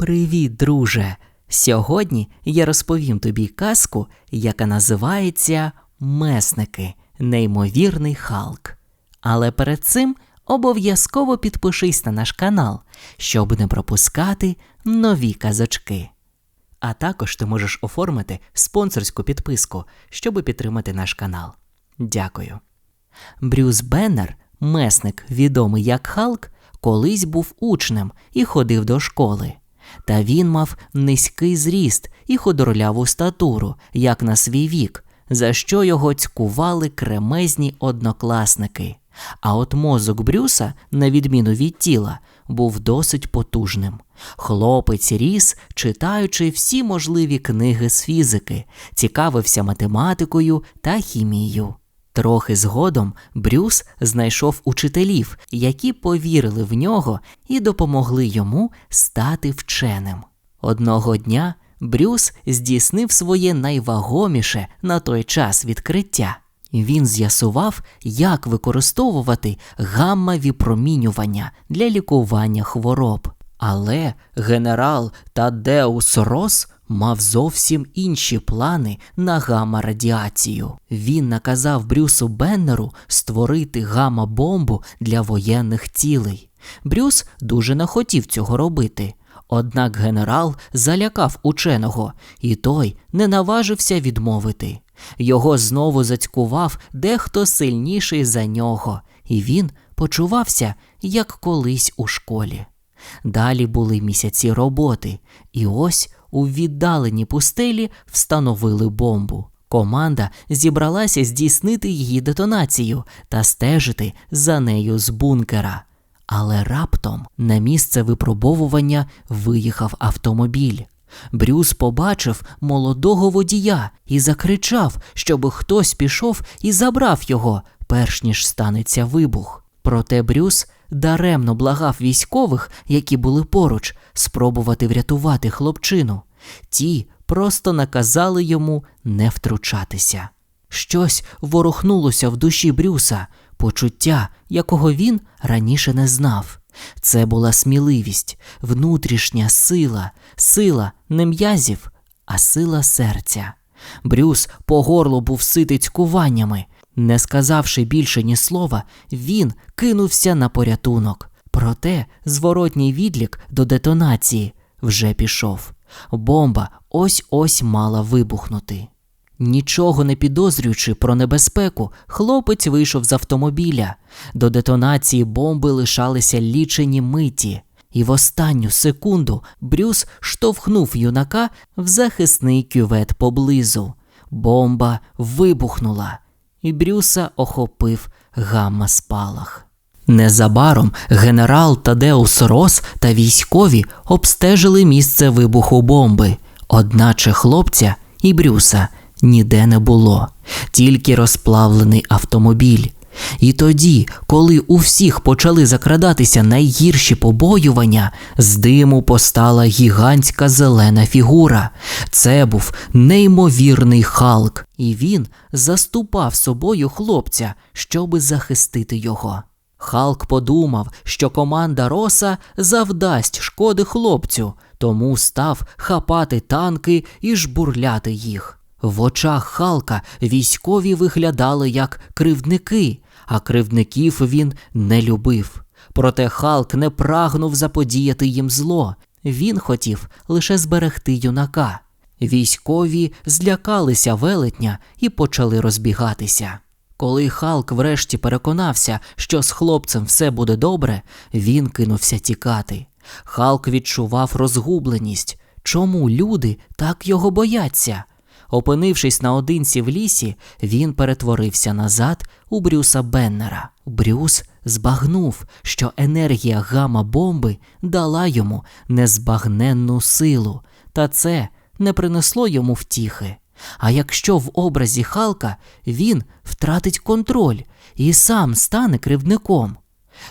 Привіт, друже! Сьогодні я розповім тобі казку, яка називається Месники Неймовірний Халк. Але перед цим обов'язково підпишись на наш канал, щоб не пропускати нові казочки. А також ти можеш оформити спонсорську підписку, щоб підтримати наш канал. Дякую. Брюс Беннер, месник, відомий як Халк, колись був учнем і ходив до школи. Та він мав низький зріст і худорляву статуру, як на свій вік, за що його цькували кремезні однокласники. А от мозок Брюса, на відміну від тіла, був досить потужним. Хлопець ріс, читаючи всі можливі книги з фізики, цікавився математикою та хімією. Трохи згодом Брюс знайшов учителів, які повірили в нього і допомогли йому стати вченим. Одного дня Брюс здійснив своє найвагоміше на той час відкриття. Він з'ясував, як використовувати гамма-віпромінювання для лікування хвороб. Але генерал Тадеус Рос мав зовсім інші плани на гамма-радіацію. Він наказав Брюсу Беннеру створити гамма-бомбу для воєнних цілей. Брюс дуже не хотів цього робити. Однак генерал залякав ученого, і той не наважився відмовити. Його знову зацькував дехто сильніший за нього, і він почувався як колись у школі. Далі були місяці роботи, і ось у віддаленій пустелі встановили бомбу. Команда зібралася здійснити її детонацію та стежити за нею з бункера. Але раптом на місце випробовування виїхав автомобіль. Брюс побачив молодого водія і закричав, щоб хтось пішов і забрав його, перш ніж станеться вибух. Проте Брюс даремно благав військових, які були поруч, спробувати врятувати хлопчину. Ті просто наказали йому не втручатися. Щось ворухнулося в душі Брюса, почуття, якого він раніше не знав. Це була сміливість, внутрішня сила, сила не м'язів, а сила серця. Брюс по горло був ситий цькуваннями. Не сказавши більше ні слова, він кинувся на порятунок. Проте зворотній відлік до детонації вже пішов. Бомба ось ось мала вибухнути. Нічого не підозрюючи про небезпеку, хлопець вийшов з автомобіля. До детонації бомби лишалися лічені миті, і в останню секунду Брюс штовхнув юнака в захисний кювет поблизу. Бомба вибухнула, і Брюса охопив гамма спалах. Незабаром генерал Тадеус Рос та військові обстежили місце вибуху бомби, одначе хлопця і Брюса ніде не було, тільки розплавлений автомобіль. І тоді, коли у всіх почали закрадатися найгірші побоювання, з диму постала гігантська зелена фігура. Це був неймовірний Халк, і він заступав собою хлопця, щоби захистити його. Халк подумав, що команда Роса завдасть шкоди хлопцю, тому став хапати танки і жбурляти їх. В очах Халка військові виглядали як кривдники, а кривдників він не любив. Проте Халк не прагнув заподіяти їм зло, він хотів лише зберегти юнака. Військові злякалися велетня і почали розбігатися. Коли Халк врешті переконався, що з хлопцем все буде добре, він кинувся тікати. Халк відчував розгубленість. Чому люди так його бояться? Опинившись наодинці в лісі, він перетворився назад у Брюса Беннера. Брюс збагнув, що енергія гама бомби дала йому незбагненну силу, та це не принесло йому втіхи. А якщо в образі Халка він втратить контроль і сам стане кривдником.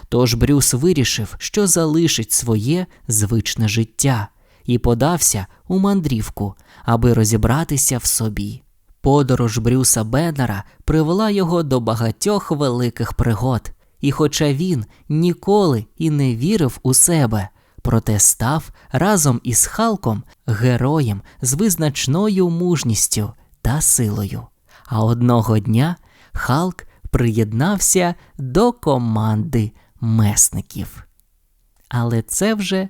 Тож Брюс вирішив, що залишить своє звичне життя, і подався у мандрівку, аби розібратися в собі. Подорож Брюса Беннера привела його до багатьох великих пригод, і хоча він ніколи і не вірив у себе, проте став разом із Халком героєм з визначною мужністю та силою. А одного дня Халк приєднався до команди месників. Але це вже